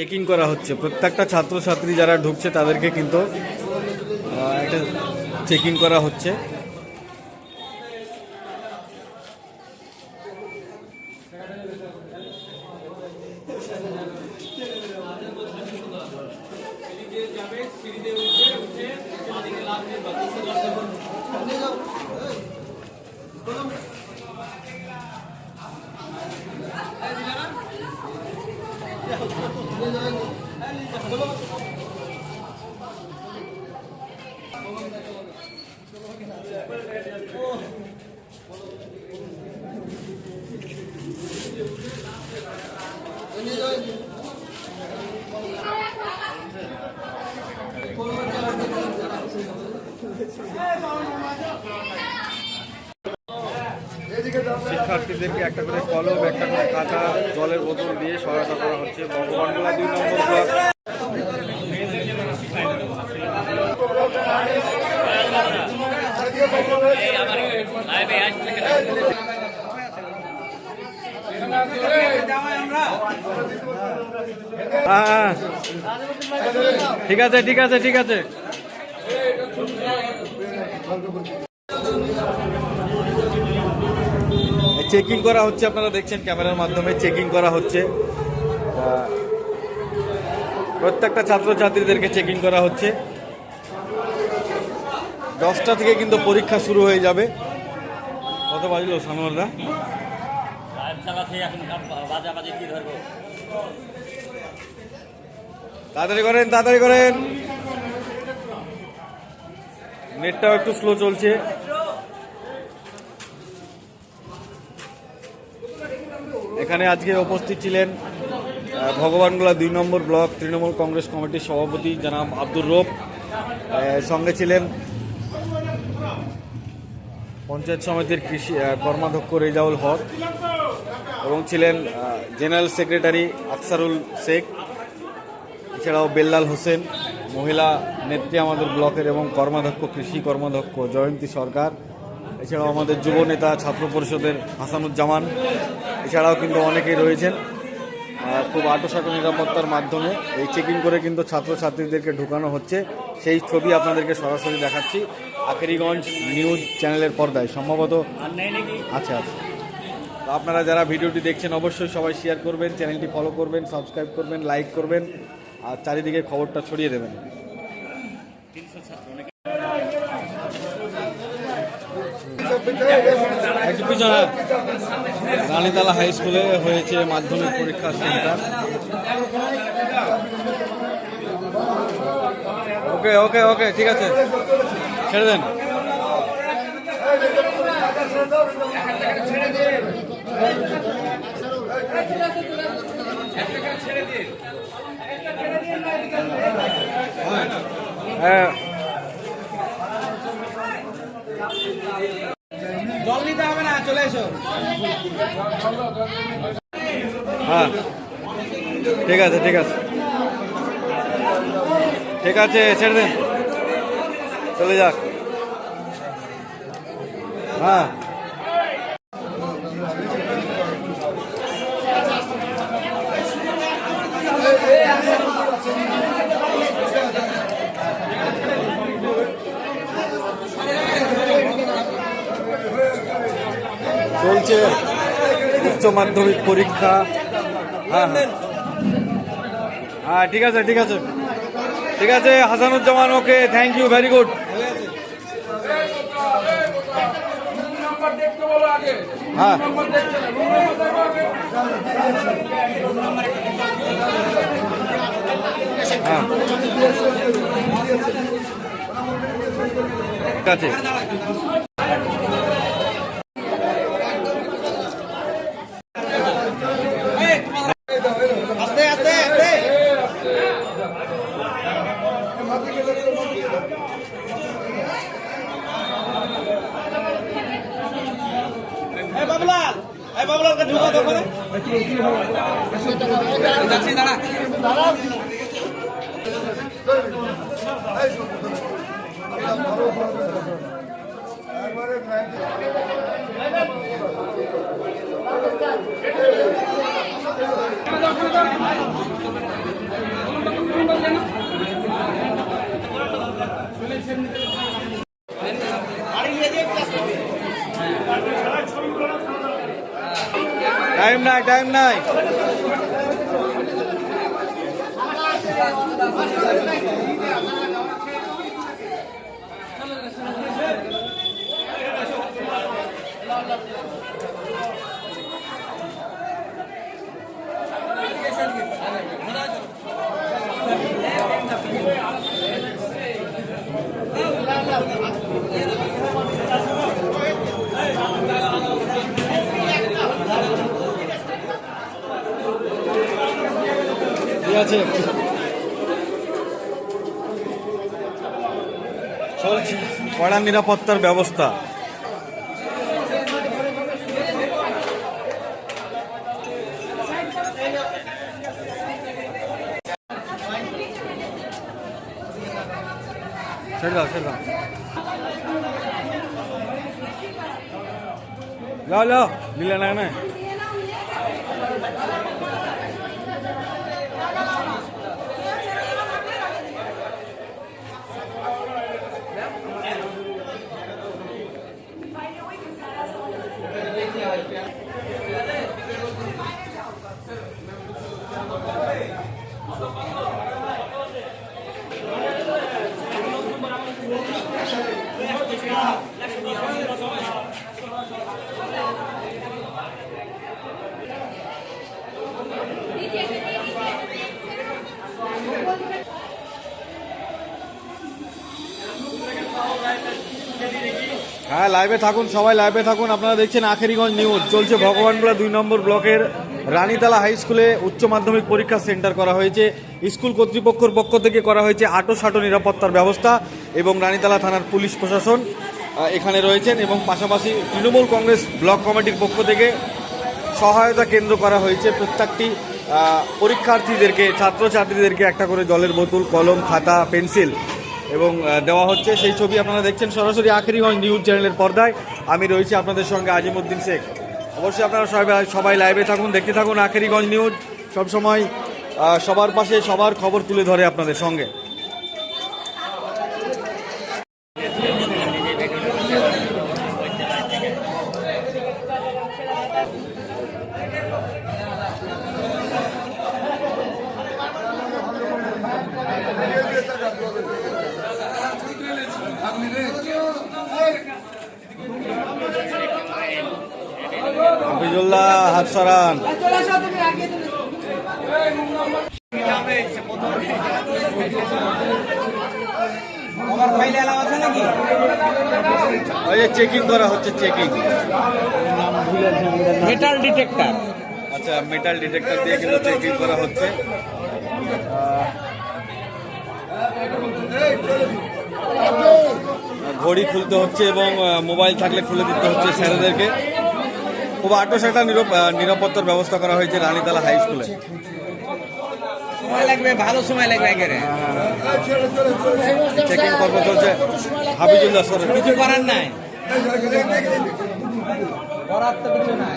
Checking করা হচ্ছে। প্রত্যেকটা ছাত্রছাত্রী যারা ঢুকছে তাদেরকে কিন্তু একটা চেকিং করা হচ্ছে। Hey, শিক্ষার্থীদেরকে একটা করে কলম, একটা করে কাঁটা জলের বোতল দিয়ে সহায়তা করা হচ্ছে ভগবানগোলা দুই নম্বর ব্লক। ঠিক আছে ঠিক আছে ঠিক আছে চেকিং করা হচ্ছে, আপনারা দেখছেন ক্যামেরার মাধ্যমে চেকিং করা হচ্ছে। প্রত্যেকটা ছাত্রছাত্রীদেরকে চেকিং করা হচ্ছে। দশটা থেকে কিন্তু পরীক্ষা শুরু হয়ে যাবে। কত বাজলো সানোয়ারদা? তাড়াতাড়ি করেন তাড়াতাড়ি করেন। নেটটাও একটু স্লো চলছে। এখানে আজকে উপস্থিত ছিলেন ভগবানগোলা দুই নম্বর ব্লক তৃণমূল কংগ্রেস কমিটির সভাপতি জনাব আব্দুর রব সঙ্গে ছিলেন পঞ্চায়েত সমিতির কৃষি কর্মাধ্যক্ষ রেজাউল হক এবং ছিলেন জেনারেল সেক্রেটারি আকসারুল শেখ, এছাড়াও বেল্লাল হোসেন, মহিলা নেত্রী আমাদের ব্লকের এবং কর্মাধ্যক্ষ, কৃষি কর্মাধ্যক্ষ জয়ন্তী সরকার এছাড়াও আমাদের যুব নেতা ছাত্র পরিষদের হাসানুজ্জামান, এছাড়াও কিন্তু অনেকেই রয়েছেন। আর খুব আটোসাটো নিরাপত্তার মাধ্যমে এই চেকিং করে কিন্তু ছাত্রছাত্রীদেরকে ঢুকানো হচ্ছে। সেই ছবি আপনাদেরকে সরাসরি দেখাচ্ছি। আখেরিগঞ্জ নিউজ চ্যানেলের পর্দায়, সম্ভবত আচ্ছা আচ্ছা আপনারা যারা ভিডিওটি দেখছেন, অবশ্যই সবাই শেয়ার করবেন, চ্যানেলটি ফলো করবেন সাবস্ক্রাইব করবেন লাইক করবেন, আর চারিদিকে খবরটা ছড়িয়ে দেবেন। একটু রানীতলা হাই স্কুলে হয়েছে মাধ্যমিক পরীক্ষা সেন্টার। ওকে ওকে ওকে, ঠিক আছে। ছেড়ে দেন। হ্যাঁ জল নিতে হবে না চলে এসো হ্যাঁ। ঠিক আছে ঠিক আছে। ঠিক আছে ছেড়ে দিন। চলে যাক। হ্যাঁ। চলছে। উচ্চ মাধ্যমিক পরীক্ষা। হ্যাঁ হ্যাঁ। হ্যাঁ ঠিক আছে ঠিক আছে। ঠিক আছে, Hasanuzzaman, okay thank you very good হ্যাঁ। হ্যাঁ। ঠিক আছে আস্তে আস্তে আস্তে এই বাবুলাল এই বাবুলালকে ঢুকা তো করে যাচ্ছি টাইম নাই টাইম নাই। ঠিক আছে। কড়া নিরাপত্তার ব্যবস্থা। ছেড়ে দাও ছেড়ে দাও। নিলে না না হ্যাঁ লাইভে থাকুন, সবাই লাইভে থাকুন। আপনারা দেখছেন আখেরিগঞ্জ নিউজ চলছে ভগবানগোলা দুই নম্বর ব্লকের রানীতলা হাই স্কুলে উচ্চ মাধ্যমিক পরীক্ষা সেন্টার করা হয়েছে। স্কুল কর্তৃপক্ষের পক্ষ থেকে করা হয়েছে আটো সাটো নিরাপত্তার ব্যবস্থা এবং রানীতলা থানার পুলিশ প্রশাসন এখানে রয়েছেন এবং পাশাপাশি তৃণমূল কংগ্রেস ব্লক কমিটির পক্ষ থেকে সহায়তা কেন্দ্র করা হয়েছে। প্রত্যেকটি পরীক্ষার্থীদেরকে, ছাত্রছাত্রীদেরকে একটা করে জলের বোতল, কলম, খাতা, পেন্সিল এবং দেওয়া হচ্ছে সেই ছবি আপনারা দেখছেন সরাসরি আখেরিগঞ্জ নিউজ চ্যানেলের পর্দায়। আমি রয়েছি আপনাদের সঙ্গে আজিমুদ্দিন শেখ। অবশ্যই আপনারা সবাই সবাই লাইভে থাকুন, দেখতে থাকুন আখেরিগঞ্জ নিউজ। সবসময় সবার পাশে সবার খবর তুলে ধরে আপনাদের সঙ্গে। হাফিজুল্লাহ ওই চেকিং করা হচ্ছে চেকিং মেটাল ডিটেক্টর আচ্ছা মেটাল ডিটেক্টর দিয়ে কিন্তু চেকিং করা হচ্ছে আহ, ঘড়ি খুলতে হচ্ছে এবং মোবাইল থাকলে খুলে দিতে হচ্ছে স্যারেদেরকে। খুব আটো সেটা নিরাপত্তার ব্যবস্থা করা হয়েছে রানীতলা হাই স্কুলে। সময় লাগবে ভালো সময় লাগবে একেবারে। চেকিং পর্ব চলছে। হাবিজুল্লাহ সর কিছু করার নাই। করার তো কিছু নাই।